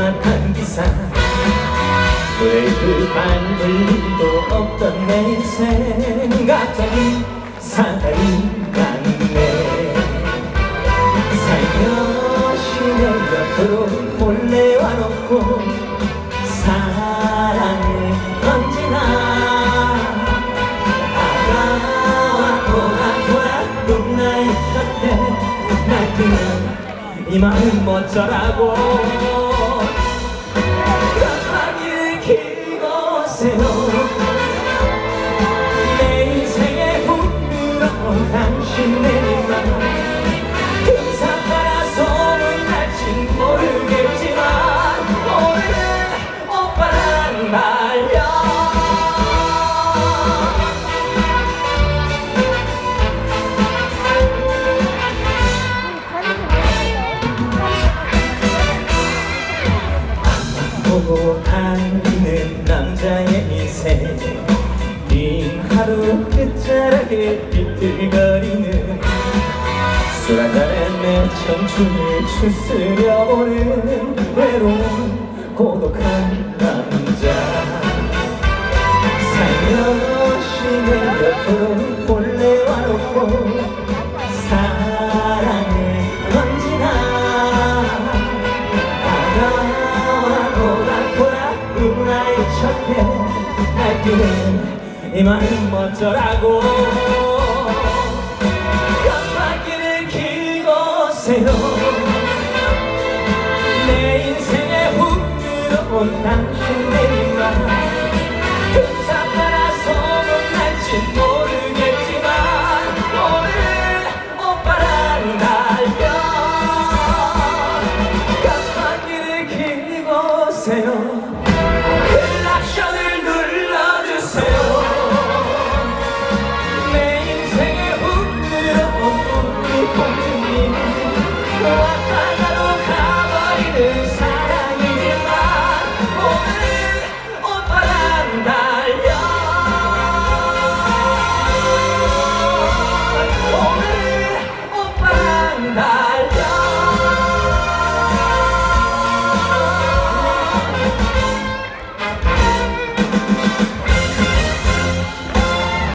백만한 기사. 브레이크 밟을 일도 없던 내 갑자기 사다리 났네. 살며시 내 곁으로 몰래 와놓고 사랑을 던지나. 아가와 도락도락 나의 곁에 날 그냥 이 마음 어쩌라고 켜고 세요 달리는 남자의 인생. 긴 하루 끝자락에 비틀거리는 술 한잔에 내 청춘을 추스려보는 외로운 고독한 남자. 살며 이 말은 멋져라고. 깜빡이를 길고 세요. 내 인생의 흔들어온 당신의 입만